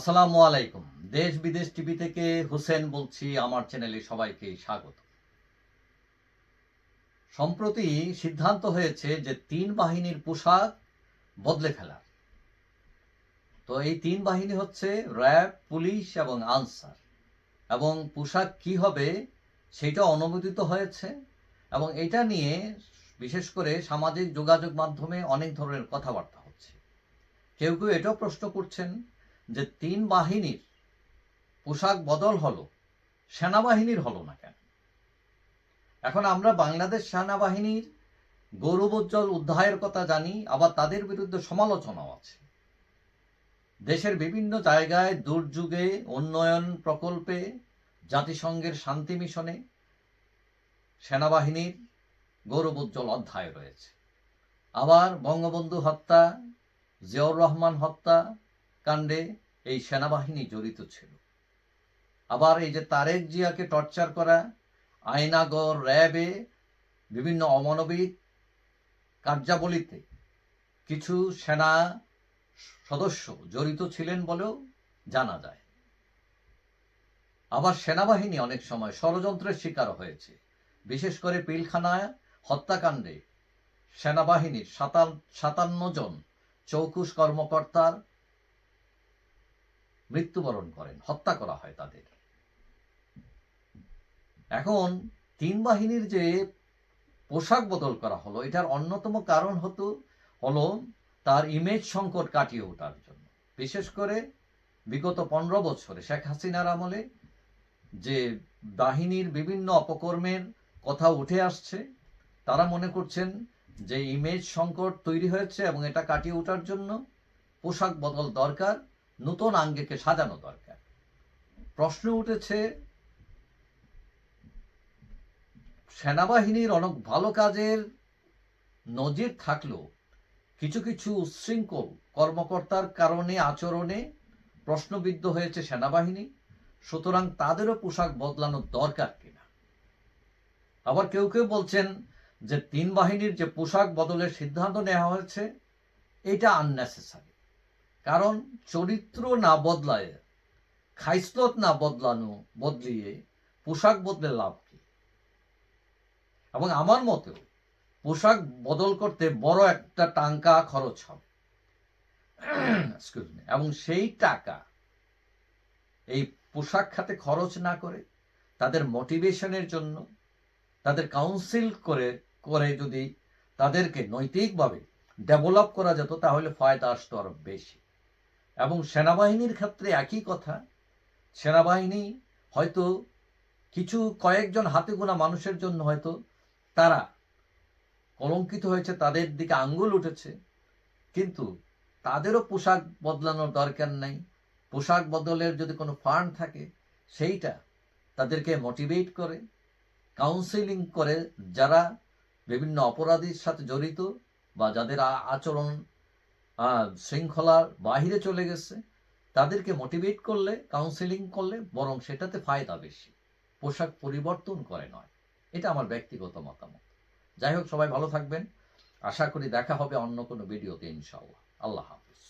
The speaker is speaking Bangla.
আসসালামু আলাইকুম। দেশ বিদেশ টিভি থেকে হোসেন বলছি, আমার চ্যানেলে সবাইকে স্বাগত। সম্প্রতি সিদ্ধান্ত হয়েছে যে তিন বাহিনীর পোশাক বদলে ফেলার। তো এই তিন বাহিনী হচ্ছে র্যাব, পুলিশ এবং আনসার। এবং পোশাক কি হবে সেটা অনুমোদিত হয়েছে এবং এটা নিয়ে বিশেষ করে সামাজিক যোগাযোগ মাধ্যমে অনেক ধরনের কথাবার্তা হচ্ছে। কেউ কেউ এটাও প্রশ্ন করছেন যে তিন বাহিনীর পোশাক বদল হলো, সেনাবাহিনীর হলো না কেন? এখন আমরা বাংলাদেশ সেনাবাহিনীর গৌরবোজ্জ্বল অধ্যায়ের কথা জানি, আবার তাদের বিরুদ্ধে সমালোচনাও আছে। দেশের বিভিন্ন জায়গায় দুর্যোগে, উন্নয়ন প্রকল্পে, জাতিসংঘের শান্তি মিশনে সেনাবাহিনীর গৌরবোজ্জ্বল অধ্যায় রয়েছে। আবার বঙ্গবন্ধু হত্যা, জিয়াউর রহমান হত্যা কাণ্ডে এই সেনাবাহিনী জড়িত ছিল। আবার এই যে তারেক জিয়াকে টর্চার করা আয়নাগর র্যাবে বিভিন্ন অমানবিক কার্যাবলীতে কিছু সেনা সদস্য জড়িত ছিলেন বলেও জানা যায়। আবার সেনাবাহিনী অনেক সময় ষড়যন্ত্রের শিকার হয়েছে। বিশেষ করে পিলখানা হত্যাকাণ্ডে সেনাবাহিনীর সাতান্ন জন চৌকুশ কর্মকর্তার মৃত্যুবরণ করেন, হত্যা করা হয় তাদের। এখন তিন বাহিনীর যে পোশাক বদল করা হলো, এটার অন্যতম কারণ হতো, হলো তার ইমেজ সংকট কাটিয়ে ওঠার জন্য। বিশেষ করে বিগত পনেরো বছরে শেখ হাসিনার আমলে যে বাহিনীর বিভিন্ন অপকর্মের কথা উঠে আসছে, তারা মনে করছেন যে ইমেজ সংকট তৈরি হয়েছে এবং এটা কাটিয়ে ওঠার জন্য পোশাক বদল দরকার। নতুন আঙ্গিকে সাজানো দরকার। প্রশ্ন উঠেছে, সেনাবাহিনীর অনেক ভালো কাজের নজির থাকলেও কিছু কিছু উচ্ছৃঙ্খল কর্মকর্তার কারণে, আচরণে প্রশ্নবিদ্ধ হয়েছে সেনাবাহিনী, সুতরাং তাদেরও পোশাক বদলানোর দরকার কিনা। আবার কেউ কেউ বলছেন যে, তিন বাহিনীর যে পোশাক বদলের সিদ্ধান্ত নেওয়া হয়েছে, এটা আননেসেসারি কারণ চরিত্র না বদলায়, খাইসলত না বদলানো, বদলিয়ে পোশাক বদলে লাভ কি? এবং আমার মতেও পোশাক বদল করতে বড় একটা টাঙ্কা খরচ হবে। এবং সেই টাকা এই পোশাক খাতে খরচ না করে, তাদের মোটিভেশনের জন্য, তাদের কাউন্সিল করে করে যদি তাদেরকে নৈতিকভাবে ডেভেলপ করা যেত, তাহলে ফায়দা আসতো আরও বেশি। এবং সেনাবাহিনীর ক্ষেত্রে একই কথা। সেনাবাহিনী হয়তো কিছু কয়েকজন হাতে গোনা মানুষের জন্য হয়তো তারা কলঙ্কিত হয়েছে, তাদের দিকে আঙ্গুল উঠেছে, কিন্তু তাদেরও পোশাক বদলানোর দরকার নাই। পোশাক বদলের যদি কোনো ফান্ড থাকে, সেইটা তাদেরকে মোটিভেট করে কাউন্সিলিং করে যারা বিভিন্ন অপরাধীর সাথে জড়িত বা যাদের আচরণ শৃঙ্খলার বাহিরে চলে গেছে, তাদেরকে মোটিভেট করলে কাউন্সিলিং করলে বরং সেটাতে ফায়দা বেশি। পোশাক পরিবর্তন করে নয়। এটা আমার ব্যক্তিগত মতামত। যাই হোক, সবাই ভালো থাকবেন। আশা করি দেখা হবে অন্য কোনো ভিডিওতে ইনশাল্লাহ আল্লাহ হাফেজ।